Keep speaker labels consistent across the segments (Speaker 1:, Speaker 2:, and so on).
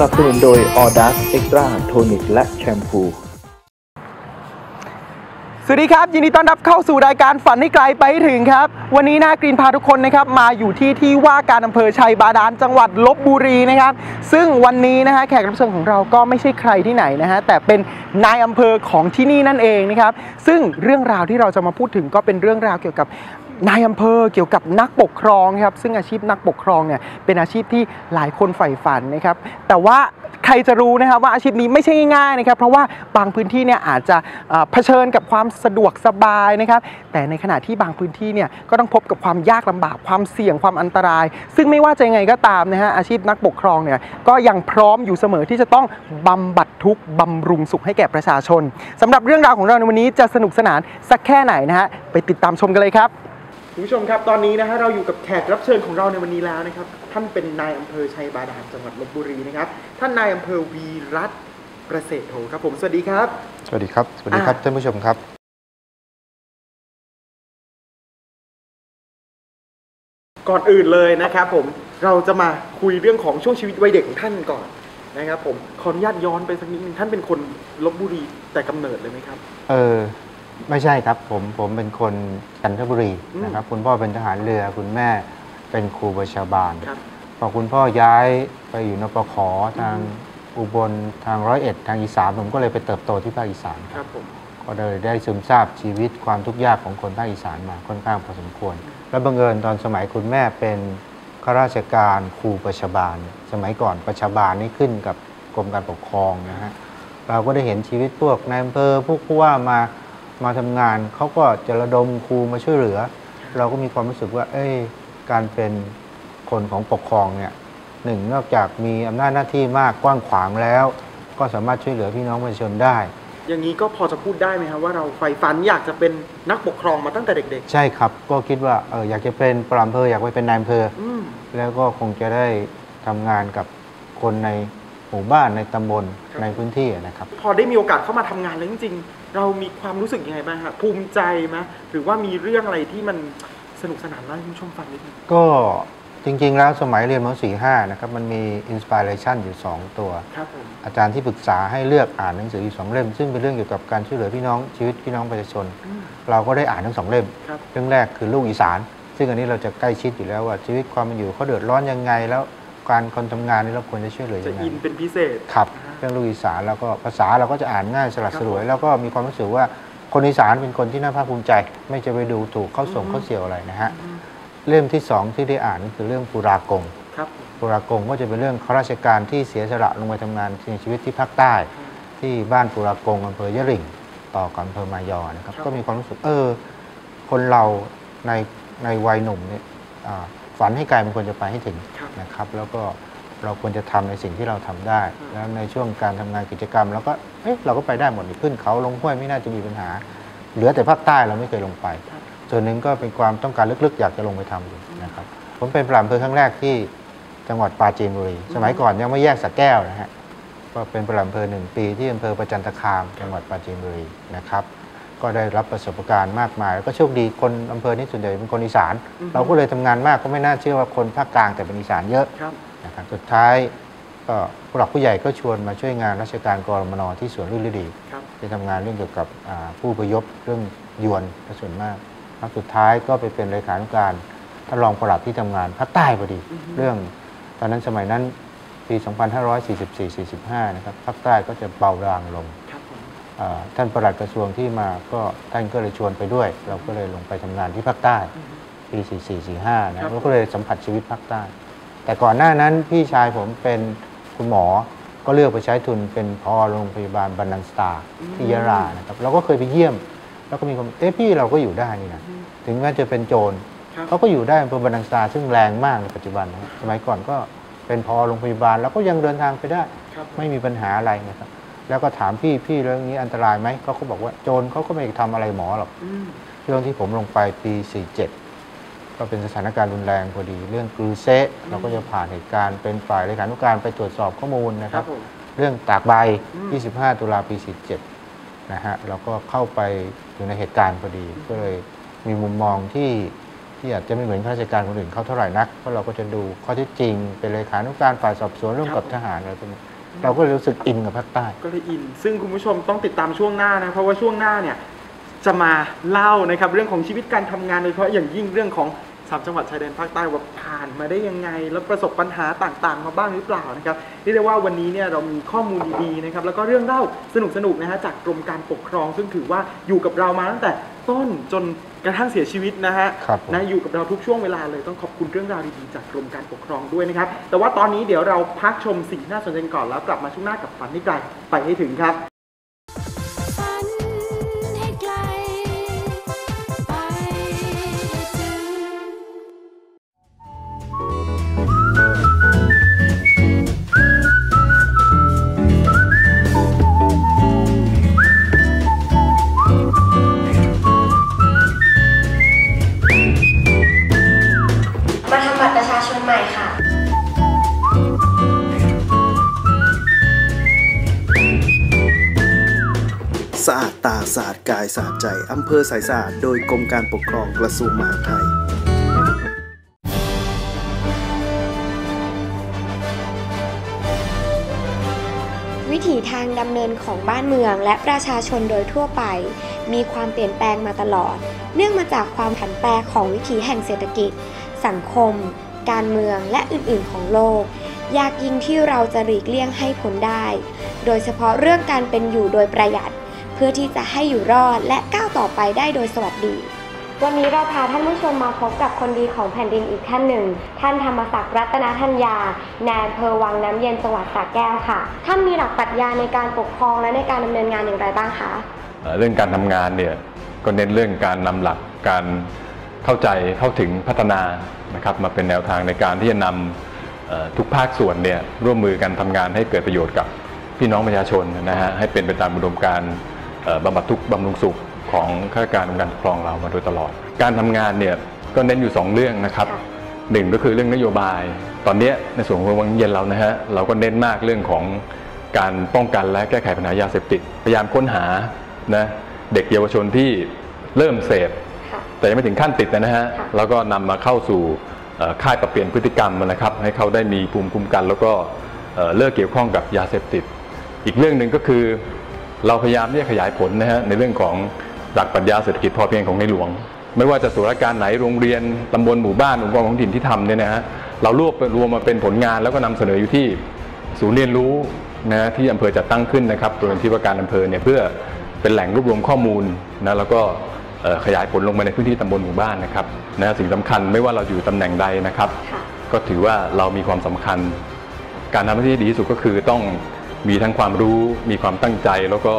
Speaker 1: นับสนุน
Speaker 2: โดย a u d a s Extra Tonic และแชมพู
Speaker 3: สวัสดีครับ ยินดีต้อนรับเข้าสู่รายการฝันให้ไกลไปให้ถึงครับ วันนี้นากรีนพาทุกคนนะครับมาอยู่ที่ที่ว่าการอำเภอชัยบาดาลจังหวัดลบบุรีนะครับ ซึ่งวันนี้นะฮะแขกรับเชิญของเราก็ไม่ใช่ใครที่ไหนนะฮะแต่เป็นนายอำเภอของที่นี่นั่นเองนะครับ ซึ่งเรื่องราวที่เราจะมาพูดถึงก็เป็นเรื่องราวเกี่ยวกับ นายอำเภอเกี่ยวกับนักปกครองครับซึ่งอาชีพนักปกครองเนี่ยเป็นอาชีพที่หลายคนใฝ่ฝันนะครับแต่ว่าใครจะรู้นะครับว่าอาชีพนี้ไม่ใช่ง่ายๆนะครับเพราะว่าบางพื้นที่เนี่ยอาจจะเอ่อเผชิญกับความสะดวกสบายนะครับแต่ในขณะที่บางพื้นที่เนี่ยก็ต้องพบกับความยากลำบากความเสี่ยงความอันตราย ซึ่งไม่ว่าจะยังไงก็ตามนะฮะอาชีพนักปกครองเนี่ยก็ยังพร้อมอยู่เสมอที่จะต้องบำบัดทุกข์บำรุงสุขให้แก่ประชาชนสำหรับเรื่องราวของเราในวันนี้จะสนุกสนานสักแค่ไหนนะฮะไปติดตามชมกันเลยครับ คุณผู้ชมครับตอนนี้นะฮะเราอยู่กับแขกรับเชิญของเราในวันนี้แล้วนะครับ ท่านเป็นนายอำเภอชัยบาดาลจังหวัดลบบุรีนะครับ ท่านนายอำเภอวีรัตน์ประเสริฐโถครับผมสวัสดีครับ
Speaker 4: สวัสดีครับ สวัสดีครับ
Speaker 3: อ่า
Speaker 4: ท่านผู้ชมครับ
Speaker 3: ก่อนอื่นเลยนะครับผมเราจะมาคุยเรื่องของช่วงชีวิตวัยเด็กของท่านก่อนนะครับผมขออนุญาตย้อนไปสักนิดนึงท่านเป็นคนลบบุรีแต่กำเนิดเลยไหมครับ
Speaker 4: เออ ไม่ใช่ครับผมผมเป็นคนจันทบุรี
Speaker 3: อืม
Speaker 4: นะครับ คุณพ่อเป็นทหารเรือคุณแม่เป็นครูประชาบาล
Speaker 3: ครับ
Speaker 4: พอคุณพ่อย้ายไปอยู่นปขทางอุบลทางร้อยเอ็ดทางอีสานผมก็เลยไปเติบโตที่ภาคอีสาน
Speaker 3: ครับผม
Speaker 4: ก็เลยได้ซึมซาบชีวิตความทุกข์ยากของคนภาคอีสานมาค่อนข้างพอสมควร แล้วบังเอิญตอนสมัยคุณแม่เป็นข้าราชการครูประชาบาล สมัยก่อนประชาบาลนี่ขึ้นกับกรมการปกครองนะฮะเราก็ได้เห็นชีวิตพวกนายอำเภอพวกผู้ว่ามา มาทำงานเขาก็จะระดมครูมาช่วยเหลือ เราก็มีความรู้สึกว่า เอ้ยการเป็นคนของปกครองเนี่ยหนึ่งนอกจากมีอำนาจหน้าที่มากกว้างขวางแล้ว ก็สามารถช่วยเหลือพี่น้องประชาชนได้
Speaker 3: อย่างนี้ก็พอจะพูดได้ไหมครับว่าเราใฝ่ฝันอยากจะเป็นนักปกครองมาตั้งแต่เด็ก
Speaker 4: ใช่ครับ ก็คิดว่าเอออยากจะเป็นปลัดอำเภออยากไปเป็นนายอำเภอ
Speaker 3: ๆอืม
Speaker 4: แล้วก็คงจะได้ทำงานกับคนในหมู่บ้านในตำบล
Speaker 3: ครับ
Speaker 4: ในพื้นที่นะครับ
Speaker 3: พอได้มีโอกาสเข้ามาทำงานแล้วจริงๆ เรามีความรู้สึกยังไงบ้างครับภูมิใจไหมหรือว่ามีเรื่องอะไรที่มันสนุกสนานเล่าให้คุณผู้ชมฟังนิดนึง
Speaker 4: ก็จริง ๆ แล้วสมัยเรียนม .45 นะครับมันมีอินสปิเรชันอยู่ 2 ตัว
Speaker 3: ครับผม
Speaker 4: อาจารย์ที่ปรึกษาให้เลือกอ่านหนังสืออยู่สองเล่ม ซึ่งเป็นเรื่องเกี่ยวกับการช่วยเหลือพี่น้องชีวิตพี่น้องประชาชน
Speaker 3: อืม
Speaker 4: เราก็ได้อ่านทั้งสองเล่ม
Speaker 3: ครับ
Speaker 4: เรื่องแรกคือลูกอีสาน ซึ่งอันนี้เราจะใกล้ชิดอยู่แล้วว่าชีวิตความเป็นอยู่เขาเดือดร้อนยังไง แล้วการคนทำงานนี่เราควรจะช่วยเหลือ
Speaker 3: จะ
Speaker 4: ยังไง
Speaker 3: อินเป็นพิเศษ
Speaker 4: ครับ
Speaker 3: อ่า
Speaker 4: เรื่องลูกอีสานแล้วก็ภาษาเราก็จะอ่านง่ายสลัด
Speaker 3: ครับ
Speaker 4: สลวย
Speaker 3: ผม
Speaker 4: แล้วก็มีความรู้สึกว่าคนอีสานเป็นคนที่น่าภาคภูมิใจ ไม่จะไปดูถูกเข้าส่ง
Speaker 3: อืม
Speaker 4: เข้าเสียวอะไรนะฮะ
Speaker 3: อืม
Speaker 4: เล่มที่สองที่ได้อ่านก็คือเรื่องปุรากง
Speaker 3: ครับ
Speaker 4: ปุรากงก็จะเป็นเรื่องข้าราชการที่เสียสละลงไปทำงานในชีวิตที่ภาคใต้ ที่บ้านปุรากงอำเภอยะหริ่งต่อกับอำเภอมายอนะครับ
Speaker 3: ครับ
Speaker 4: ก็มีความรู้สึกเออ คนเราในในวัยหนุ่มเนี่ยอ่าฝันให้ไกลมันควรจะไปให้ถึง
Speaker 3: ครับ
Speaker 4: นะครับ แล้วก็ เราควรจะทำในสิ่งที่เราทำได้
Speaker 3: อืม
Speaker 4: แล้วในช่วงการทำงานกิจกรรมเราก็เอ๊ะเราก็ไปได้หมดนี่ขึ้นเขาลงห้วยไม่น่าจะมีปัญหา เหลือแต่ภาคใต้เราไม่เคยลงไป
Speaker 3: ครับ
Speaker 4: ส่วนหนึ่งก็เป็นความต้องการลึกๆ อยากจะลงไปทำอยู่นะครับ ผมเป็นปลัดอำเภอครั้งแรกที่จังหวัดปราจีนบุรี สมัยก่อนยังไม่แยกสักแก้วนะฮะก็เป็นปลัดอำเภอหนึ่งปีที่อำเภอประจันตคาม จังหวัดปราจีนบุรีนะครับก็ได้รับประสบการณ์มากมาย แล้วก็โชคดีคนอำเภอนี้ส่วนใหญ่เป็นคนอีสาน
Speaker 3: อือฮึ
Speaker 4: เราก็เลยทำงานมากก็ไม่น่าเชื่อว่าคนภาคกลางแต่เป็นอีสานเยอะ
Speaker 3: ครับ
Speaker 4: นะครับสุดท้ายก็ผู้หลักผู้ใหญ่ก็ชวนมาช่วยงานราชการกรมนที่สวนรุ่นฤดี
Speaker 3: ครับ
Speaker 4: ที่ทำงานเรื่องเกี่ยวกับอ่าผู้พยพเรื่องยวนเป็นส่วนมากแล้วสุดท้ายก็ไปเป็นเลขานุการท่านรองปลัดที่ทำงานภาคใต้พอดี
Speaker 3: อือฮึ
Speaker 4: เรื่องตอนนั้นสมัยนั้นปี 2544-45 นะครับภาคใต้ก็จะเบาบางลง
Speaker 3: ครับผม
Speaker 4: อ่าท่านปลัดกระทรวงที่มาก็ท่านก็เลยชวนไปด้วย เราก็เลยลงไปทำงานที่ภาคใต้ปี 44-45 นะเราก็เลยสัมผัสชีวิตภาคใต้ แตแต่ก่อนหน้านั้นพี่ชายผมเป็นคุณหมอ ก็เลือกไปใช้ทุนเป็นพอโรงพยาบาลบันนันสตาร์ที่ยะลานะครับเราก็เคยไปเยี่ยม แล้วก็มีคนเอ๊ะพี่เราก็อยู่ได้นี่นะถึงแม้จะเป็นโจร
Speaker 3: ครับ
Speaker 4: เขาก็อยู่ได้อำเภอบันนังสตาซึ่งแรงมากในปัจจุบันนะครับสมัยก่อนก็เป็นพอโรงพยาบาลแล้วก็ยังเดินทางไปได้
Speaker 3: ครับ
Speaker 4: ไม่มีปัญหาอะไรนะครับ แล้วก็ถามพี่พี่เรื่องนี้อันตรายไหมเขาก็บอกว่าโจรเขาก็ไม่ทำอะไรหมอหรอก
Speaker 3: อืม
Speaker 4: ช่วงที่ผมลงไปปี47 ก็เป็นสถานการณ์รุนแรงพอดี เรื่องกรูเซะเราก็จะผ่านเหตุการณ์เป็นฝ่ายเลขานุการไปตรวจสอบข้อมูลนะ
Speaker 3: ค
Speaker 4: ค
Speaker 3: รั
Speaker 4: รั
Speaker 3: บบผม
Speaker 4: เรื่องตากใบ
Speaker 3: อืม
Speaker 4: 25 ตุลาปี 47 นะฮะเราก็เข้าไปอยู่ในเหตุการณ์พอดี ก็เลยมีมุมมองที่ที่อาจจะไม่เหมือนข้าราชการคนอื่นเขาเท่าไหร่นัก เพราะเราก็จะดูข้อเท็จจริง เป็นเลขานุการฝ่ายสอบสวนร่วมกับทหารอะไรพวกนี้เราก็เลยรู้สึกอินกับภาคใต้
Speaker 3: ก็เลยอิน ซึ่งคุณผู้ชมต้องติดตามช่วงหน้านะ เพราะว่าช่วงหน้าเนี่ย จะมาเล่านะครับ เรื่องของชีวิตการทำงานโดยเฉพาะอย่างยิ่งเรื่องของ สามจังหวัดชายแดนภาคใต้ว่าผ่านมาได้ยังไง แล้วประสบปัญหาต่างๆ มาบ้างหรือเปล่านะครับเรียกได้ว่าวันนี้เนี่ยเรามีข้อมูลดีๆนะครับแล้วก็เรื่องเล่าสนุกๆนะฮะจากกรมการปกครอง ซึ่งถือว่าอยู่กับเรามาตั้งแต่ต้นจนกระทั่งเสียชีวิตนะฮะ
Speaker 4: ครับผม
Speaker 3: นะอยู่กับเราทุกช่วงเวลาเลยต้องขอบคุณเรื่องราวดีๆจากกรมการปกครองด้วยนะครับ แต่ว่าตอนนี้เดี๋ยวเราพักชมสิ่งที่น่าสนใจกันก่อนแล้วกลับมาช่วงหน้ากับฝันที่ไกลไปให้ถึงครับ
Speaker 5: สะอาดใจอำเภอสายสะอาดโดยกรมการปกครองกระทรวงมหาดไทย
Speaker 6: วิถีทางดำเนินของบ้านเมืองและประชาชนโดยทั่วไป มีความเปลี่ยนแปลงมาตลอด เนื่องมาจากความผันแปรของวิถีแห่งเศรษฐกิจ สังคม การเมืองและอื่นๆของโลก ยากยิ่งที่เราจะหลีกเลี่ยงให้พ้นได้ โดยเฉพาะเรื่องการเป็นอยู่โดยประหยัด พื่อที่จะให้อยู่รอดและก้าวต่อไปได้โดยสวัสดีวันนี้เราพาท่านผู้ชมมาพบกับคนดีของแผ่นดินอีกท่านหนึ่ง ท่านธรรมศักดิ์รัตนธัญญา นายอำเภอวังน้ำเย็นจังหวัดสระแก้วค่ะ ท่านมีหลักปรัชญาในการปกครองและในการดำเนินงานอย่างไรบ้างคะ
Speaker 7: เอ่อเรื่องการทำงานเนี่ยก็เน้นเรื่องการนำหลักการเข้าใจเข้าถึงพัฒนานะครับมาเป็นแนวทางในการที่จะนำเอ่อทุกภาคส่วนเนี่ยร่วมมือกันทำงานให้เกิดประโยชน์กับพี่น้องประชาชนนะฮะให้เป็นไปตามอุดมการณ์เอ่อ บำบัดทุกข์บำรุงสุขของข้าราชการองค์การปกครองเรามาโดยตลอด การทำงานเนี่ยก็เน้นอยู่ 2 เรื่องนะครับ
Speaker 6: ค่ะ
Speaker 7: หนึ่งก็คือเรื่องนโยบาย ตอนเนี้ยในส่วนของวังเย็นเรานะฮะเราก็เน้นมากเรื่องของการป้องกันและแก้ไขปัญหายาเสพติด พยายามค้นหานะเด็กเยาวชนที่เริ่มเสพ
Speaker 6: ค่ะ
Speaker 7: แต่ยังไม่ถึงขั้นติดนะฮะ
Speaker 6: ค่ะ
Speaker 7: แล้วก็นำมาเข้าสู่เอ่อค่ายปรับเปลี่ยนพฤติกรรมนะครับ ให้เขาได้มีภูมิคุ้มกัน แล้วก็เอ่อเลิกเกี่ยวข้องกับยาเสพติด อีกเรื่องหนึ่งก็คือ เราพยายามที่จะขยายผลนะฮะในเรื่องของหลักปรัชญาเศรษฐกิจพอเพียงของในหลวง ไม่ว่าจะส่วนราชการไหนโรงเรียนตำบลหมู่บ้านองค์กรท้องถิ่นที่ทำเนี่ยนะฮะเรารวบรวมมาเป็นผลงานแล้วก็นำเสนออยู่ที่ศูนย์เรียนรู้นะที่อำเภอจัดตั้งขึ้นนะครับโดยที่ว่าการอำเภอเนี่ยเพื่อเป็นแหล่งรวบรวมข้อมูลนะแล้วก็เอ่อขยายผลลงมาในพื้นที่ตำบลหมู่บ้านนะครับนะสิ่งสำคัญไม่ว่าเราอยู่ตำแหน่งใดนะครับ
Speaker 6: ค่ะ
Speaker 7: ก็ถือว่าเรามีความสำคัญ การทำหน้าที่ที่ดีที่สุดก็คือต้อง มีทั้งความรู้มีความตั้งใจแล้วก็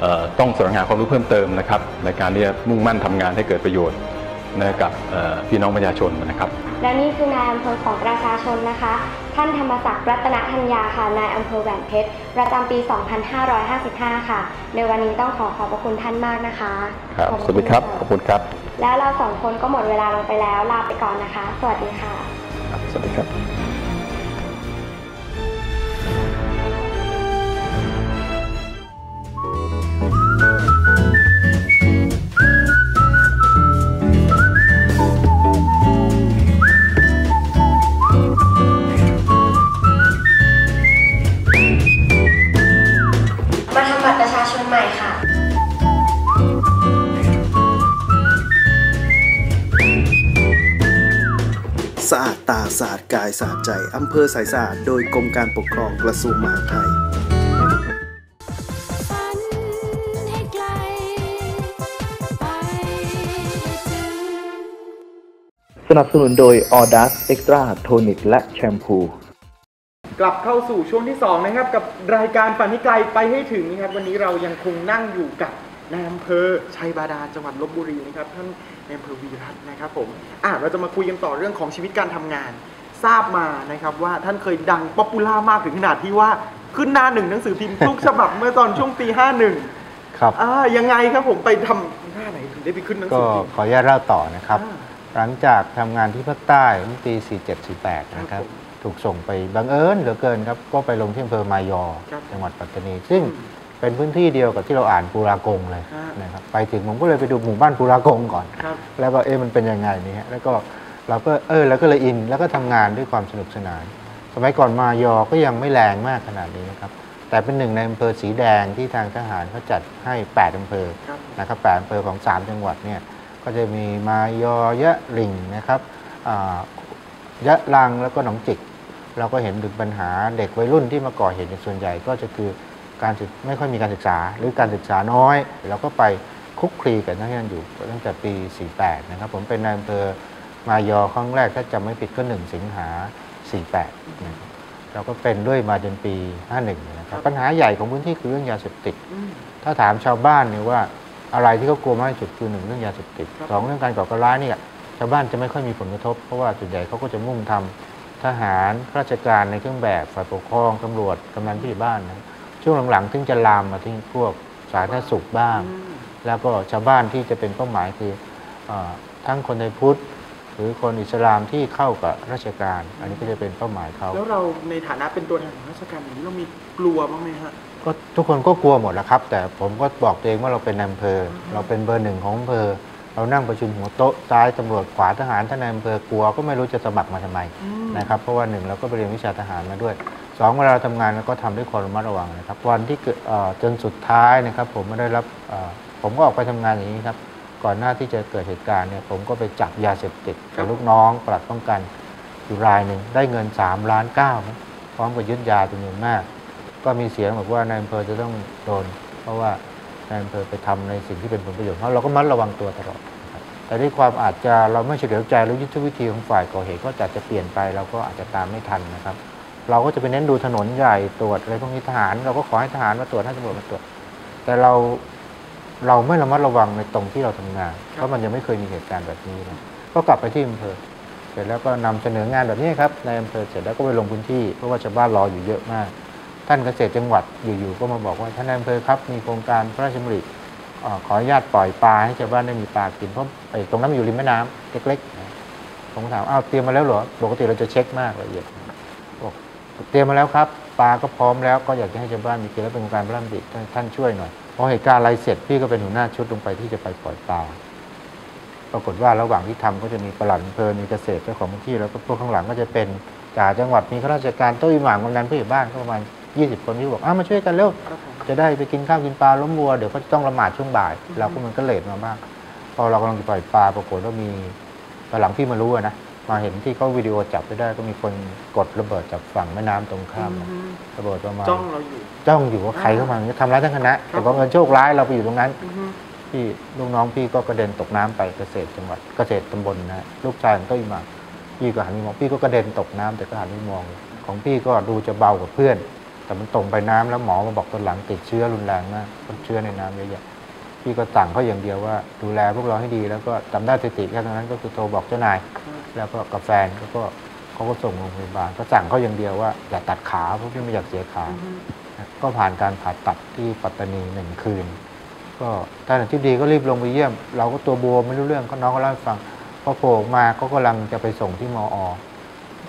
Speaker 7: เอ่อต้องแสวงหาความรู้เพิ่มเติมนะครับ ในการที่จะมุ่งมั่นทำงานให้เกิดประโยชน์นะกับเอ่อพี่น้องประชาชนนะครับ
Speaker 6: และนี่คือนายอำเภอของประชาชนนะคะ ท่านธรรมศักดิ์รัตนธัญญาค่ะนายอำเภอแหวนเพชรประจำปี 2555 ค่ะ ในวันนี้ต้องขอขอบพระคุณท่านมากนะคะ
Speaker 7: ครับ
Speaker 6: ขอ
Speaker 7: สวัสดีครับขอบคุณครับ
Speaker 6: แล้วเราสองคนก็หมดเวลาลงไปแล้วลาไปก่อนนะคะ สวัสดีค่ะ
Speaker 7: ครับสวัสดีครับ
Speaker 5: ใจอำเภอสายสะอาดโดยกรมการปกครองกระทรวงมหาดไทย
Speaker 1: ฝันให้ไกลไปให้ถึง
Speaker 2: นับสนุนโดย a u d a s Extra Tonic และแชมพู
Speaker 3: กลับเข้าสู่ช่วงที่ 2 นะครับ กับรายการฝันให้ไกลไปให้ถึงนะครับ วันนี้เรายังคงนั่งอยู่กับนายอำเภอชัยบาดาลจังหวัดลบบุรีนะครับท่านนายอำเภอวีรัตน์นะครับผมอะเราจะมาคุยกันต่อเรื่องของชีวิตการทำงาน ทราบมานะครับว่าท่านเคยดังป๊อปปูล่ามากถึงขนาดที่ว่าขึ้นหน้าหนึ่งหนังสือพิมพ์ทุกฉบับเมื่อตอนช่วงปี 51
Speaker 4: ครับ
Speaker 3: อ่ายังไงครับผมไปทำหน้าไหนถึงได้ไปขึ้นหนัง
Speaker 4: ก็
Speaker 3: สือพิมพ์
Speaker 4: ขออนุญาตเล่าต่อนะครับ
Speaker 3: อ่า
Speaker 4: หลังจากทำงานที่ภาคใต้เมื่อปี 47-48 นะค
Speaker 3: ครั
Speaker 4: รั
Speaker 3: บบผม
Speaker 4: ถูกส่งไปบังเอิญเหลือเกินครับ ก็ไปลงที่อำเภอมายอ
Speaker 3: ครับ
Speaker 4: จังหวัดปัตตานี ซึ่ง
Speaker 3: อืม
Speaker 4: เป็นพื้นที่เดียวกับที่เราอ่านปูรากงเลย
Speaker 3: อ่าน
Speaker 4: นะครับไปถึงผมก็เลยไปดูหมู่บ้านปูรากงก่อน
Speaker 3: ครับ
Speaker 4: แล้วก็เอ๊ะมันเป็นยังไงนี่ฮะแล้วก็ เราก็เออแล้วก็เลยอิน แล้วก็ทำงานด้วยความสนุกสนาน สมัยก่อนมายอก็ยังไม่แรงมากขนาดนี้นะครับ แต่เป็นหนึ่งในอำเภอสีแดงที่ทางทหารเขาจัดให้ 8อำเภอ
Speaker 3: ครับ
Speaker 4: นะครับแปดอำเภอของ 3 จังหวัดเนี่ยก็จะมีมายอยะริงนะครับอ่ายะลังแล้วก็หนองจิก เราก็เห็นถึงปัญหาเด็กวัยรุ่นที่มาก่อเหตุในส่วนใหญ่ก็จะคือการศึกไม่ค่อยมีการศึกษา หรือการศึกษาน้อย เราก็ไปคุกคลีกับนักเรียนอยู่ตั้งแต่ปี 48 นะครับ ผมเป็นนายอำเภอ มายอครั้งแรกถ้าจำไม่ผิดก็1สิงหา 48นะครับเราก็เป็นด้วยมาจนปี 51นะครับปัญหาใหญ่ของพื้นที่คือเรื่องยาเสพติด
Speaker 3: อืม
Speaker 4: ถ้าถามชาวบ้านเนี่ยว่าอะไรที่เขากลัวมากที่สุดคือหนึ่งเรื่องยาเสพติด
Speaker 3: ครับ
Speaker 4: สองเรื่องการก่อการร้ายเนี่ยชาวบ้านจะไม่ค่อยมีผลกระทบ เพราะว่าส่วนใหญ่เขาก็จะมุ่งทำทหารข้าราชการในเครื่องแบบฝ่ายปกครองตำรวจกำนันผู้ใหญ่บ้านนะช่วงหลังๆถึงจะลามมาที่พวกสาธารณสุขบ้าง
Speaker 3: อืม
Speaker 4: แล้วก็ชาวบ้านที่จะเป็นเป้าหมายคือเออทั้งคนในพุทธห รือคนอิสลามที่เข้ากับราชการ อันนี้ก็จะเป็นเป้าหมายเขา
Speaker 3: แล้วเราในฐานะเป็นตัวแทนของราชการอย่างนี้เรามีกลัวบ้างไหมฮะ
Speaker 4: ก็ทุกคนก็กลัวหมดแหล้วครับ แต่ผมก็บอกตัวเองว่าเราเป็นนายอำเภอ เราเป็นเบอร์หนึ่งของอำเภอ เรานั่งประชุมหัวโต๊ะซ้ายตำรวจขวาทหารท่านนายอำเภอกลัวก็ไม่รู้จะสมัครมาทำไม
Speaker 3: อืม
Speaker 4: นะครับเพราะว่าหนึ่งเราก็ไปเรียนวิชาทหารมาด้วยสองเวลาเราทำงานเราก็ทำด้วยความระมัดระวังนะครับวันที่เกิดเอ่อจนสุดท้ายนะครับ ผมไม่ได้รับเอ่อผมก็ออกไปทำงานอย่างนี้ครับ ก่อนหน้าที่จะเกิดเหตุการณ์เนี่ยผมก็ไปจับยาเสพติดกับลูกน้องปลัดป้องกันอยู่รายหนึ่งได้เงิน3ล้านเก้านะพร้อมกับยึดยาจำนวนมาก ก็มีเสียงบอกว่านายอำเภอจะต้องโดน เพราะว่านายอำเภอไปทำในสิ่งที่เป็นผลประโยชน์เพราะเราก็มัดระวังตัวตลอดนะครับแต่ด้วยความอาจจะเราไม่เฉลียวใจหรือยุทธวิธีของฝ่ายก่อเหตุก็อาจจะเปลี่ยนไปเราก็อาจจะตามไม่ทันนะครับ เราก็จะไปเน้นดูถนนใหญ่ตรวจอะไรพวกนี้ทหาร เราก็ขอให้ทหารมาตรวจให้ตำรวจมาตรวจ แต่เรา เราไม่ระมัดระวังในตรงที่เราทำงาน เพราะมันยังไม่เคยมีเหตุการณ์แบบนี้นะก็กลับไปที่อำเภอ เสร็จแล้วก็นำเสนองานแบบนี้ครับในอำเภอเสร็จแล้วก็ไปลงพื้นที่เพราะว่าชาวบ้านรออยู่เยอะมาก ท่านเกษตรจังหวัดอยู่ๆก็มาบอกว่าท่านนายอำเภอครับมีโครงการพระราชดำริเอ่อขออนุญาตปล่อยปลาให้ชาวบ้านได้มีปลากินเพราะไอ้ตรงนั้นมันอยู่ริมแม่น้ำเล็กๆนะผมก็ถามอ้าวเตรียมมาแล้วเหรอปกติเราจะเช็คมากละเอียดบอกเตรียมมาแล้วครับปลาก็พร้อมแล้วก็อยากจะให้ชาวบ้านมีกินแล้วเป็นโครงการพระราชดำริท่านท่านช่วยหน่อยพ อเหตุการณ์อะไรเสร็จพี่ก็เป็นหัวหน้าชุดลงไปที่จะไปปล่อยปลาปรากฏว่าระหว่างที่ทำก็จะมีปลัดอำเภอมีเกษตรเจ้าของพื้นที่แล้วก็พวกข้างหลังก็จะเป็นจ่าจังหวัดมีข้าราชการโต้ยหม่างกำนันผู้ใหญ่บ้านก็ประมาณ20 คนที่บอกอ้ามาช่วยกันเร็วจะได้ไปกินข้าวกินปลาล้มวัวเดี๋ยวก็จะต้องละหมาดช่วงบ่ายเราก็มันก็เลทมาบ้างพอเรากำลังจะปล่อยปลาปรากฏว่ามีตอนหลังพี่มารู้นะ มาเห็นที่เขาวิดีโอจับไปได้ก็มีคนกดระเบิดจากฝั่งแม่น้ำตรงข้ามนะ
Speaker 3: อืม
Speaker 4: ระเบิดประมาณ
Speaker 3: จ้องเราอยู่
Speaker 4: จ้องอยู่ว่าใครเข้ามาทำร้ายทั้งคณะแต่บังเอิญโชคร้ายเราไปอยู่ตรงนั้น
Speaker 3: อือฮึ
Speaker 4: พี่ลูกน้องพี่ก็กระเด็นตกน้ำไปเกษตรจังหวัดเกษตรตำบลนะฮะลูกชายของก็อีมาพี่ก็หันไปมองพี่ก็กระเด็นตกน้ำแต่ก็หันไปมอง ของพี่ก็ดูจะเบากว่าเพื่อน แต่มันตกไปน้ำแล้วหมอมาบอกตอนหลังติดเชื้อรุนแรงมากเพราะเชื้อในน้ำเยอะแยะ พี่ก็สั่งเขาอย่างเดียวว่า ดูแลพวกเราให้ดี แล้วก็จำได้สติแค่ตรงนั้นก็คือโทรบอกเจ้านาย แล้วก็กับแฟนเขาก็เขาก็ส่งโรงพยาบาลก็สั่งเขาอย่างเดียวว่าอย่าตัดขาเพราะพี่ไม่อยากเสียขา ก็ผ่านการผ่าตัดที่ปัตตานีหนึ่งคืน ก็ท่านอธิบดีก็รีบลงไปเยี่ยม เราก็ตัวบวมไม่รู้เรื่องก็น้องก็เล่าให้ฟังพอโผล่มาก็กำลังจะไปส่งที่มอ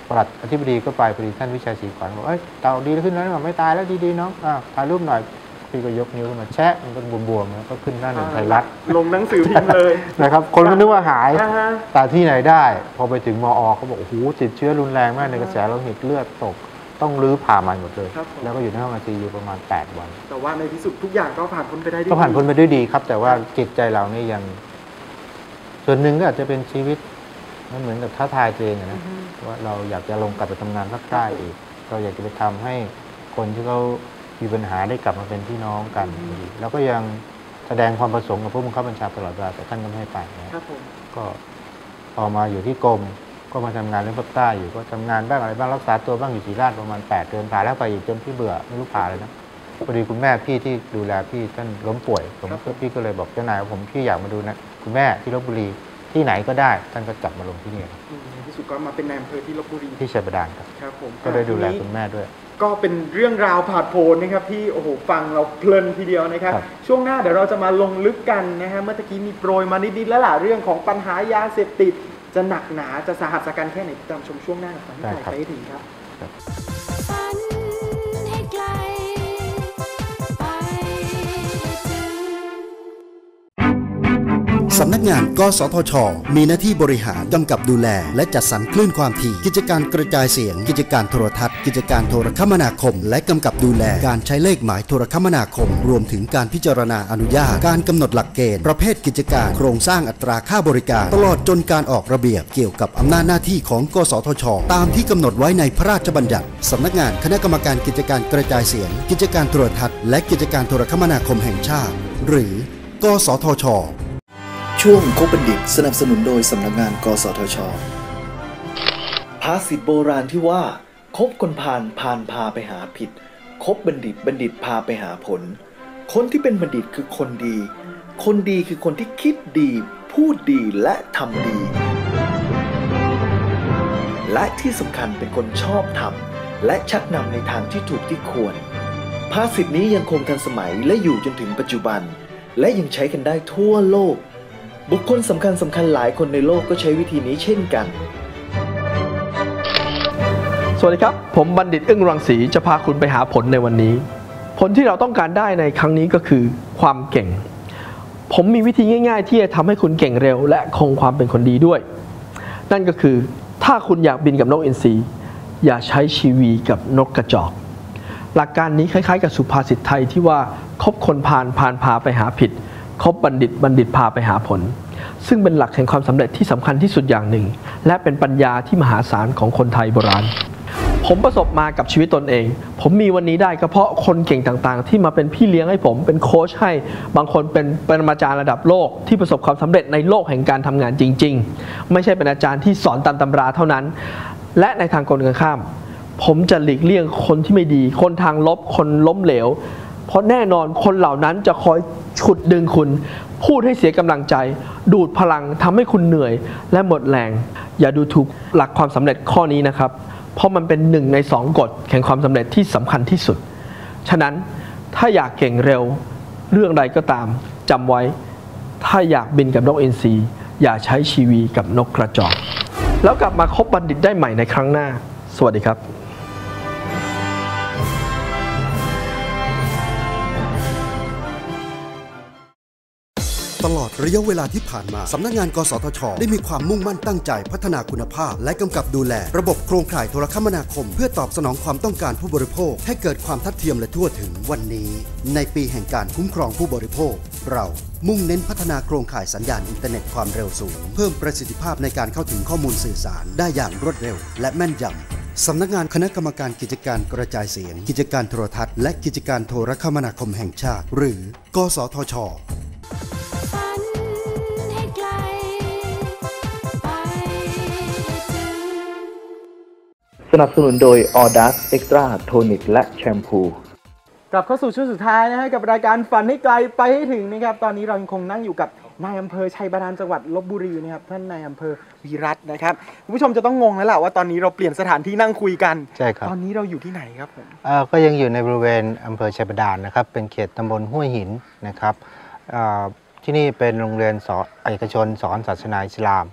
Speaker 4: ปลัดอธิบดีก็ไปพอดีท่านวิชัยศรีขวัญบอกเอ้ยเต่าดีขึ้นแล้วไม่ตายแล้วดีๆน้องอะถ่ายรูปหน่อย พี่ก็ยกนิ้วขึ้นมาแชะมันก็บวมๆแล้วก็ขึ้นหน้าหนึ่งไทยรัฐ
Speaker 3: ลงหนังสือพิมพ์เลย
Speaker 4: นะครับ คนก็นึกว่าหาย
Speaker 3: อ่าฮะ
Speaker 4: แต่ที่ไหนได้ พอไปถึงมอเขาบอกโอ้โหติดเชื้อรุนแรงมากในกระแสโลหิตเลือดตกต้องรื้อผ่าใหมันหมดเลย
Speaker 3: ครับผม
Speaker 4: แล้วก็อยู่ในห้องไอซียูประมาณ 8 วัน
Speaker 3: แต่ว่าในที่สุดทุกอย่างก็ผ่านพ้นไปได้ด้วย
Speaker 4: ก็ผ่านพ้น
Speaker 3: ดี
Speaker 4: ไปด้วยดีครับ แต่ว่าจิตใจเรานี่ยัง ส่วนหนึ่งก็อาจจะเป็นชีวิตมันเหมือนกับท้าทายตัวเองอะนะว่าเราอยากจะลงกลับไปทำงานภาคใต้อีก เราอยากจะไปทำให้คนที่เขา มีปัญหาได้กลับมาเป็นพี่น้องกันอีกแล้วก็ยังแสดงความประสงค์กับผู้บังคับบัญชาตลอดเวลาแต่ท่านก็ไม่ให้ไปนะครับ
Speaker 3: ผม
Speaker 4: ก็พอมาอยู่ที่กรมก็มาทำงานเรื่องภาคใต้อยู่ก็ทำงานบ้างอะไรบ้างรักษาตัวบ้างอยู่ศรีราชประมาณ8เดือนผ่านแล้วไปอีกจนพี่เบื่อไม่รู้ผ่าเลยนะพอดีคุณแม่พี่ที่ดูแลพี่ท่านล้มป่วยผมก็พี่ก็เลยบอกเจ้านายว่าผมพี่อยากมาดูนะคุณแม่ที่ลบบุรี ที่ไหนก็ได้ ท่านก็จับมาลงที่นี่ครับ
Speaker 3: อืมในที่สุดก็มาเป็นนายอำเภอที่ลบบุรี
Speaker 4: ที่ชัยบาดาลครับ
Speaker 3: ครับผม
Speaker 4: ก็ได้ดูแล
Speaker 3: ทีนี้
Speaker 4: คุณแม่ด้วย
Speaker 3: ก็เป็นเรื่องราวผาดโผนนะครับที่โอ้โหฟังเราเพลินทีเดียวนะครับ
Speaker 4: ครับ
Speaker 3: ช่วงหน้าเดี๋ยวเราจะมาลงลึกกันนะฮะเมื่อตะกี้มีโปรยมานิดๆแล้วล่ะเรื่องของปัญหายาเสพติด จะหนักหนาจะสาหัสสากันแค่ไหนติดตามชมช่วงหน้าฟังที่ไกลไปให้ถึงครับำ
Speaker 5: นักงานกสทช มีหน้าที่บริหารกำกับดูแล และจัดสรรคลื่นความถี่ กิจการกระจายเสียง กิจการโทรทัศน์ กิจการโทรคมนาคม และกำกับดูแลการใช้เลขหมายโทรคมนาคม รวมถึงการพิจารณาอนุญาต การกำหนดหลักเกณฑ์ ประเภทกิจการ โครงสร้างอัตราค่าบริการ ตลอดจนการออกระเบียบเกี่ยวกับอำนาจหน้าที่ของ กสทช ตามที่กำหนดไว้ในพระราชบัญญัติสำนักงานคณะกรรมการกิจการกระจายเสียง กิจการโทรทัศน์และกิจการโทรคมนาคมแห่งชาติ หรือ กสทช ช่วงคบบัณฑิตสนับสนุนโดยสำนักงาน กสทช ภาษิตโบราณที่ว่า คบคนพาลพาลพาไปหาผิด คบบัณฑิตบัณฑิตพาไปหาผล คนที่เป็นบัณฑิตคือคนดี คนดีคือคนที่คิดดี พูดดีและทำดี และที่สำคัญเป็นคนชอบทำและชักนำในทางที่ถูกที่ควร ภาษิตนี้ยังคงทันสมัยและอยู่จนถึงปัจจุบัน และยังใช้กันได้ทั่วโลก บุคคลสำคัญสำคัญหลายคนในโลกก็ใช้วิธีนี้เช่นกัน
Speaker 8: สวัสดีครับ ผมบัณฑิตอึ้งรังสีจะพาคุณไปหาผลในวันนี้ ผลที่เราต้องการได้ในครั้งนี้ก็คือความเก่ง ผมมีวิธีง่าย ๆ ที่จะทำให้คุณเก่งเร็ว และคงความเป็นคนดีด้วย นั่นก็คือถ้าคุณอยากบินกับนกอินทรีอย่าใช้ชีวีกับนกกระจอก หลักการนี้คล้ายๆ กับสุภาษิตไทยที่ว่าคบคนพาลพาลพาไปหาผิด คบบัณฑิตบัณฑิตพาไปหาผล ซึ่งเป็นหลักแห่งความสำเร็จที่สำคัญที่สุดอย่างหนึ่ง และเป็นปัญญาที่มหาศาลของคนไทยโบราณ ผมประสบมากับชีวิตตนเอง ผมมีวันนี้ได้ก็เพราะคนเก่งต่างๆ ที่มาเป็นพี่เลี้ยงให้ผมเป็นโค้ชให้ บางคนเป็นปรมาจารย์ระดับโลกที่ประสบความสำเร็จในโลกแห่งการทำงานจริง ๆ ไม่ใช่เป็นอาจารย์ที่สอนตามตำราเท่านั้น และในทางกลกันข้าม ผมจะหลีกเลี่ยงคนที่ไม่ดี คนทางลบคนล้มเหลว เพราะแน่นอนคนเหล่านั้นจะคอยฉุดดึงคุณ พูดให้เสียกำลังใจ ดูดพลังทำให้คุณเหนื่อย และหมดแรง อย่าดูถูกหลักความสำเร็จข้อนี้นะครับ เพราะมันเป็นหนึ่งในสองกฎแห่งความสำเร็จที่สำคัญที่สุด ฉะนั้นถ้าอยากเก่งเร็ว เรื่องใดก็ตามจำไว้ ถ้าอยากบินกับนกเอ็นซีอย่าใช้ชีวีกับนกกระจอกแล้วกลับมาคบบัณฑิตได้ใหม่ในครั้งหน้า สวัสดีครับ
Speaker 5: ตลอดระยะเวลาที่ผ่านมา สำนักงาน กสทช ได้มีความมุ่งมั่นตั้งใจพัฒนาคุณภาพ และกำกับดูแล ระบบโครงข่ายโทรคมนาคม เพื่อตอบสนองความต้องการผู้บริโภค ให้เกิดความทัดเทียมและทั่วถึงวันนี้ ในปีแห่งการคุ้มครองผู้บริโภค เรามุ่งเน้นพัฒนาโครงข่ายสัญญาณอินเทอร์เน็ตความเร็วสูง เพิ่มประสิทธิภาพในการเข้าถึงข้อมูลสื่อสาร ได้อย่างรวดเร็ว และแม่นยำสำนักงานคณะกรรมการกิจการกระจายเสียง กิจการโทรทัศน์ และกิจการโทรคมนาคมแห่งชาติ หรือ กสทช
Speaker 2: สนับสนุนโดย Audas Extra Tonic และแชมพู
Speaker 3: กลับเข้าสู่ช่วงสุดท้ายนะฮะกับรายการฝันให้ไกลไปให้ถึงนะครับตอนนี้เรายังคงนั่งอยู่กับนายอำเภอชัยบาดาลจังหวัดลบบุรีนะครับท่านนายอำเภอวีรัตน์นะครับคุณผู้ชมจะต้องงงแล้วล่ะว่าตอนนี้เราเปลี่ยนสถานที่นั่งคุยกัน
Speaker 4: ใช่ครับ
Speaker 3: ตอนนี้เราอยู่ที่ไหนครับผม
Speaker 4: เอ่อก็ยังอยู่ในบริเวณอำเภอชัยบาดาลนะครับเป็นเขตตำบลห้วยหินนะครับเอ่อที่นี่เป็นโรงเรียนสอนเอกชนสอนศาสนาอิสลาม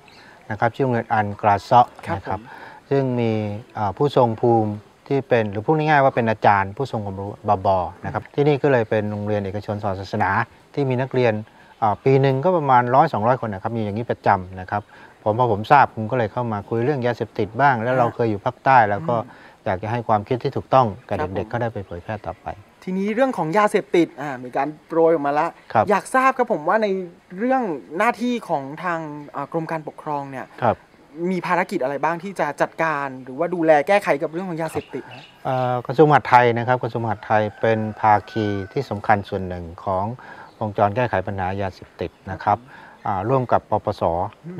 Speaker 4: นะครับชื่อโรงเรียนอันกราเซาะ
Speaker 3: ครับ
Speaker 4: นะครับ
Speaker 3: ผม
Speaker 4: ซึ่งมีเอ่อผู้ทรงภูมิที่เป็นหรือพูดง่ายๆว่าเป็นอาจารย์ ผู้ทรงความรู้บบนะครับที่นี่ก็เลยเป็นโรงเรียนเอกชนสอนศาสนา ที่มีนักเรียนเอ่อปีหนึ่งก็ประมาณร้อยสองร้อยคนนะครับมีอย่างนี้ประจำนะครับผมพอผมทราบผมก็เลยเข้ามาคุยเรื่องยาเสพติดบ้าง แล้วเราเคยอยู่ภาคใต้แล้วก็อยากจะให้ความคิดที่ถูกต้องกับ
Speaker 3: ครับ
Speaker 4: เด็ก
Speaker 3: ผม
Speaker 4: ๆก็ได้ไปเผยแพร่ต่อไป
Speaker 3: ทีนี้เรื่องของยาเสพติดอ่ามีการโปรยออกมาแล้ว
Speaker 4: ครับ
Speaker 3: อยากทราบครับผมว่าในเรื่องหน้าที่ของทางอ่ากรมการปกครองเนี่ย
Speaker 4: ครับ
Speaker 3: มีภารกิจอะไรบ้างที่จะจัดการหรือว่าดูแลแก้ไขกับเรื่องของยาเสพติดนะ
Speaker 4: เอ่อกระทรวงมหาดไทยนะครับกระทรวงมหาดไทยเป็นภาคีที่สำคัญส่วนหนึ่งของวงจรแก้ไขปัญหายาเสพติดนะครับอ่าร่วมกับปปส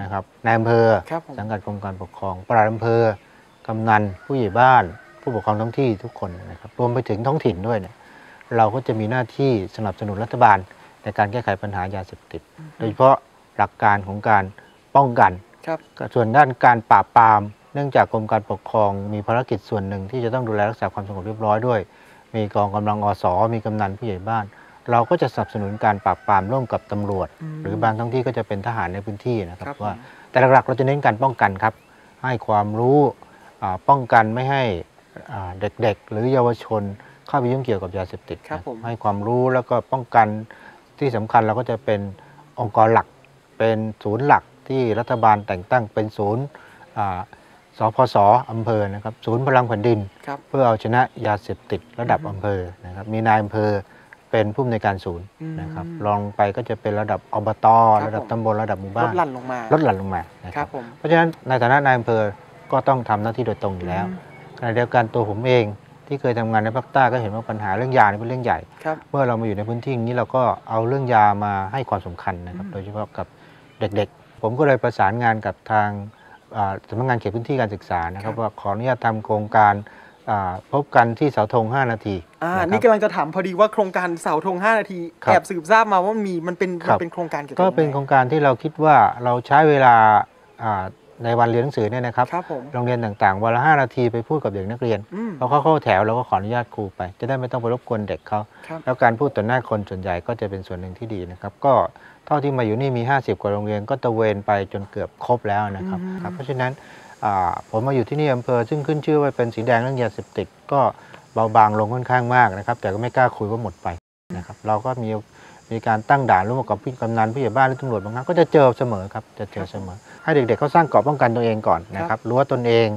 Speaker 4: นะครับนายอำเภอ
Speaker 3: ครับผม
Speaker 4: สังกัดกรมการปกครองปลัดอำเภอ กำนัน ผู้ใหญ่บ้าน ผู้ปกครองท้องที่ทุกคนนะครับ รวมไปถึงท้องถิ่นด้วยเนี่ย เราก็จะมีหน้าที่สนับสนุนรัฐบาลในการแก้ไขปัญหายาเสพติด โดยเฉพาะหลักการของการป้องกัน
Speaker 3: ครับ
Speaker 4: ส่วนด้านการปราบปราม เนื่องจากกรมการปกครองมีภารกิจส่วนหนึ่งที่จะต้องดูแลรักษาความสงบเรียบร้อยด้วย มีกองกำลังอสมีกำนันผู้ใหญ่บ้าน เราก็จะสนับสนุนการปราบปรามร่วมกับตำรวจ
Speaker 3: อืม
Speaker 4: หรือบางท้องที่ก็จะเป็นทหารในพื้นที่นะครับ
Speaker 3: ครับ
Speaker 4: ว่า
Speaker 3: ผม
Speaker 4: แต่หลักๆเราจะเน้นการป้องกันครับ ให้ความรู้อ่าป้องกันไม่ให้อ่าเด็กๆ หรือเยาวชนเข้าไปยุ่งเกี่ยวกับยาเสพติด
Speaker 3: ครับ
Speaker 4: นะ
Speaker 3: ผม
Speaker 4: ให้ความรู้แล้วก็ป้องกันที่สำคัญเราก็จะเป็นองค์กรหลัก เป็นศูนย์หลัก ที่รัฐบาลแต่งตั้งเป็นศูนย์อ่าสพสอำเภอนะครับศูนย์พลังแผ่นดิน
Speaker 3: ครับ
Speaker 4: เพื่อเอาชนะยาเสพติดระดับ
Speaker 3: อือฮึ
Speaker 4: อำเภอนะครับมีนายอำเภอเป็นผู้อำนวยการศูนย์
Speaker 3: อืม
Speaker 4: นะครับรองไปก็จะเป็นระดับอบต
Speaker 3: ครับ
Speaker 4: ระดับ
Speaker 3: ผม
Speaker 4: ตำบลระดับหมู่
Speaker 3: ล
Speaker 4: บ้า
Speaker 3: ด
Speaker 4: น
Speaker 3: หลั่นลงมา
Speaker 4: ลดหลั่นลงมานะค
Speaker 3: ครั
Speaker 4: รั
Speaker 3: บบผม
Speaker 4: เพราะฉะนั้นในฐานะนายอำเภอก็ต้องทำหน้าที่โดยตรงอยู่แล้ว
Speaker 3: อืม
Speaker 4: ขณะเดียวกันตัวผมเองที่เคยทำงานในภาคใต้ก็เห็นว่าปัญหาเรื่องยานี่เป็นเรื่องใหญ่
Speaker 3: ครับ
Speaker 4: เมื่อเรามาอยู่ในพื้นที่อย่างนี้เราก็เอาเรื่องยามาให้ความสำคัญนะครับ
Speaker 3: อืม
Speaker 4: โดยเฉพาะกับเด็กๆ ผมก็เลยประสานงานกับทางอ่าสำนักงานเขตพื้นที่การศึกษานะครับว่าขออนุญาตทำโครงการอ่าพบกันที่เสาธง 5 นาที
Speaker 3: อ่าะ
Speaker 4: ครับ
Speaker 3: นี่กำลังจะถามพอดีว่าโครงการเสาธง 5 นาที
Speaker 4: ครับ
Speaker 3: แอบสืบทราบมาว่ามันมีมันเป็น
Speaker 4: ครั
Speaker 3: มัน
Speaker 4: บ
Speaker 3: เป็นโครงการเกี่ยวกับ
Speaker 4: ก็เป็นโครงการที่เราคิดว่าเราใช้เวลาอ่าในวันเรียนหนังสือเนี่ยนะครับ
Speaker 3: ครับผม
Speaker 4: โรงเรียนต่างๆวันละ 5 นาทีไปพูดกับเด็กนักเรียน
Speaker 3: อืม
Speaker 4: พอเขาเข้าแถวเราก็ขออนุญาตครูไป จะได้ไม่ต้องไปรบกวนเด็กเขา
Speaker 3: ครับ
Speaker 4: แล้วการพูดต่อหน้าคนส่วนใหญ่ก็จะเป็นส่วนหนึ่งที่ดีนะครับ ก็เท่าที่มาอยู่นี่มี 50 กว่าโรงเรียนก็ตระเวนไปจนเกือบครบแล้วนะครับ
Speaker 3: อืม
Speaker 4: ครับเพราะฉะนั้นอ่าผมมาอยู่ที่นี่อำเภอซึ่งขึ้นชื่อว่าเป็นสีแดงเรื่องยาเสพติดก็เบาบางลงค่อนข้างมากนะครับ แต่ก็ไม่กล้าคุยว่าหมดไปนะครับเราก็มีมีการตั้งด่านร่วมกับพี่กำนันผู้ใหญ่บ้านหรือตำรวจบางครั้งก็จะเจอเสมอครับจะเจอเสมอ ให้เด็กๆเขาสร้างเกราะป้องกันตัวเองก่อนนะครับรู้ว่าตนเอง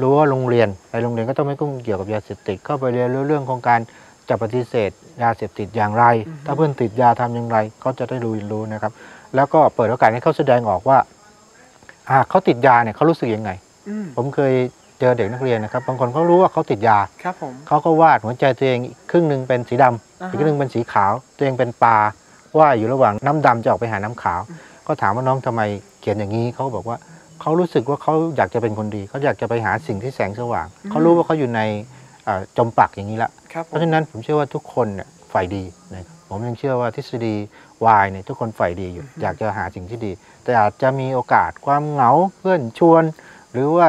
Speaker 4: รู้ว่าโรงเรียนในโรงเรียนก็ต้องไม่ยุ่งเกี่ยวกับยาเสพติดเข้าไปเรียนรู้เรื่องของการ จะปฏิเสธยาเสพติดอย่างไร
Speaker 3: อือฮึ
Speaker 4: ถ้าเพื่อนติดยาทำอย่างไรเขาจะได้รู้รู้นะครับ แล้วก็เปิดโอกาสให้เขาแสดงออกว่าหากเขาติดยาเนี่ยเขารู้สึกยังไง
Speaker 3: อืม
Speaker 4: ผมเคยเจอเด็กนักเรียนนะครับ บางคนเขารู้ว่าเขาติดยา
Speaker 3: ครับผม
Speaker 4: เขาก็วาดหัวใจตัวเองอีกครึ่งหนึ่งเป็นสีดำ
Speaker 3: อ่าฮะ
Speaker 4: อีกครึ่งหนึ่งเป็นสีขาว ตัวเองเป็นปลาว่ายอยู่ระหว่างน้ำดำจะออกไปหาน้ำขาว ก็ถามว่าน้องทำไมเขียนอย่างนี้เขาบอกว่าเขารู้สึกว่าเขาอยากจะเป็นคนดีเขาอยากจะไปหาสิ่งที่แสงสว่าง
Speaker 3: อืม
Speaker 4: เขารู้ว่าเขาอยู่ในเอ่อ จมปักอย่างนี้ละ
Speaker 3: ครับผ
Speaker 4: เพ
Speaker 3: ม
Speaker 4: ราะฉะนั้นผมเชื่อว่าทุกคนเนี่ยฝ่ายดีนะครับผมยังเชื่อว่าทฤษฎีวายเนี่ยทุกคนฝ่ายดีอยู่อยากจะหาสิ่งที่ดี แต่อาจจะมีโอกาสความเหงาเพื่อนชวน หรือว่า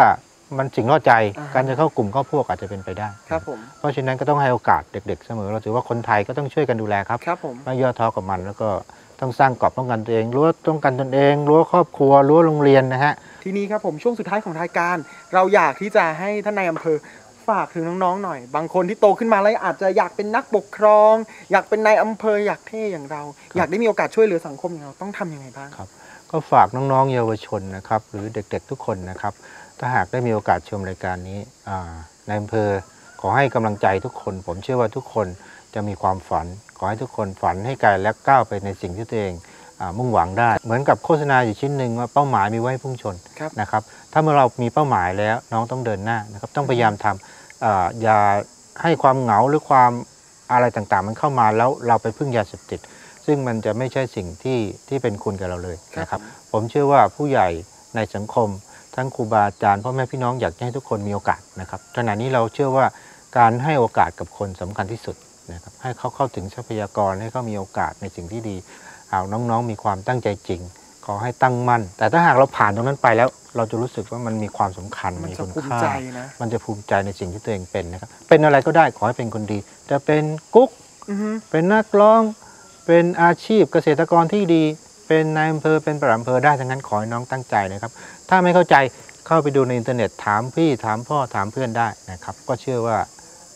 Speaker 4: มันสิ่งล่อใจ
Speaker 3: อ่าฮะ
Speaker 4: การจะเข้ากลุ่มเข้าพวกอาจจะเป็นไปได้
Speaker 3: ครับผม
Speaker 4: เพราะฉะนั้นก็ต้องให้โอกาสเด็ก ๆ เสมอ เราถือว่าคนไทยก็ต้องช่วยกันดูแลครับ
Speaker 3: ครับผม
Speaker 4: ไม่ย่อท้อกับมันแล้วก็ต้องสร้างกรอบป้องกันตัวเองรั้วป้องกันตนเองรั้วครอบครัวรั้วโรงเรียนนะฮะ
Speaker 3: ทีนี้ครับผมช่วงสุดท้ายของรายการ เราอยากที่จะให้ท่านนายอำเภอ ฝากถึงน้องๆหน่อย บางคนที่โตขึ้นมาแล้วอาจจะอยากเป็นนักปกครอง อยากเป็นนายอำเภออยากเท่อย่างเรา อยากได้มีโอกาสช่วยเหลือสังคมอย่างเราต้องทำยังไงบ้าง
Speaker 4: ครับก็ฝากน้องๆเยาวชนนะครับ หรือเด็กๆทุกคนนะครับ ถ้าหากได้มีโอกาสชมรายการนี้อ่าในอำเภอขอให้กำลังใจทุกคน ผมเชื่อว่าทุกคนจะมีความฝัน ขอให้ทุกคนฝันให้ไกลและก้าวไปในสิ่งที่ตัวเองอ่ามุ่งหวังได้ เหมือนกับโฆษณาอยู่ชิ้นหนึ่งว่าเป้าหมายมีไว้ให้พุ่งชน
Speaker 3: ครับ
Speaker 4: นะครับ ถ้าเมื่อเรามีเป้าหมายแล้วน้องต้องเดินหน้านะครับ ต้องพยายามทำอ่า อย่าให้ความเหงาหรือความอะไรต่างๆ มันเข้ามาแล้วเราไปพึ่งยาเสพติด ซึ่งมันจะไม่ใช่สิ่งที่ที่เป็นคุณกับเราเลยนะครับ ผมเชื่อว่าผู้ใหญ่ในสังคม ทั้งครูบาอาจารย์พ่อแม่พี่น้องอยากจะให้ทุกคนมีโอกาสนะครับขณะนี้เราเชื่อว่าการให้โอกาสกับคนสำคัญที่สุดนะครับให้เขาเข้าถึงทรัพยากรให้เขามีโอกาสในสิ่งที่ดีหากน้องๆ มีความตั้งใจจริง ขอให้ตั้งมั่น แต่ถ้าหากเราผ่านตรงนั้นไปแล้ว เราจะรู้สึกว่ามันมีความสำคัญ
Speaker 3: มัน
Speaker 4: มี
Speaker 3: จะ
Speaker 4: คุณ
Speaker 3: ภูมิ
Speaker 4: ค่า
Speaker 3: ใจนะ
Speaker 4: มันจะภูมิใจในสิ่งที่ตัวเองเป็นนะครับ เป็นอะไรก็ได้ขอให้เป็นคนดี จะเป็นกุ๊ก
Speaker 3: อือฮึ
Speaker 4: เป็นนักร้อง เป็นอาชีพเกษตรกรที่ดี เป็นนายอำเภอเป็นประหลัดอำเภอได้ทั้งนั้นขอให้น้องตั้งใจนะครับ ถ้าไม่เข้าใจเข้าไปดูในอินเทอร์เน็ตถามพี่ถามพ่อถามเพื่อนได้นะครับ ก็เชื่อว่า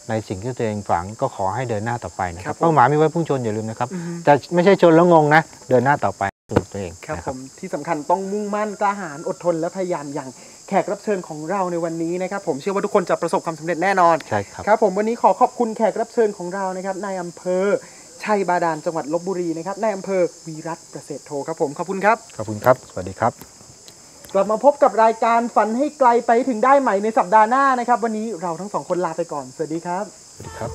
Speaker 4: ในสิ่งที่ตัวเองฝังก็ขอให้เดินหน้าต่อไปนะค
Speaker 3: ครั
Speaker 4: รั
Speaker 3: บบผม
Speaker 4: เป้าหมายมีไว้พุ่งชนอย่าลืมนะครับ
Speaker 3: อือฮึ
Speaker 4: แต่ไม่ใช่ชนแล้วงงนะ เดินหน้าต่อไป สู่ตัวเอง
Speaker 3: ครับ
Speaker 4: นะ
Speaker 3: ผมที่สำคัญต้องมุ่งมั่นกล้าหาญอดทนและพยายามอย่างแขกรับเชิญของเราในวันนี้นะครับ ผมเชื่อว่าทุกคนจะประสบความสำเร็จแน่นอน
Speaker 4: ใช่ครับ
Speaker 3: ครับผมวันนี้ขอขอบคุณแขกรับเชิญของเรานะครับนายอำเภอชัยบาดาลจังหวัดลบบุรีนะครับนายอำเภอวีรัตน์ประเสริฐโทครับผมขอบคุณครับ
Speaker 4: ขอบคุณครับ สวัสดีครับ
Speaker 3: กลับมาพบกับรายการฝันให้ไกลไปถึงได้ใหม่ในสัปดาห์หน้านะครับ วันนี้เราทั้งสองคนลาไปก่อน สวัสดีครับ
Speaker 4: สวัสดีครับ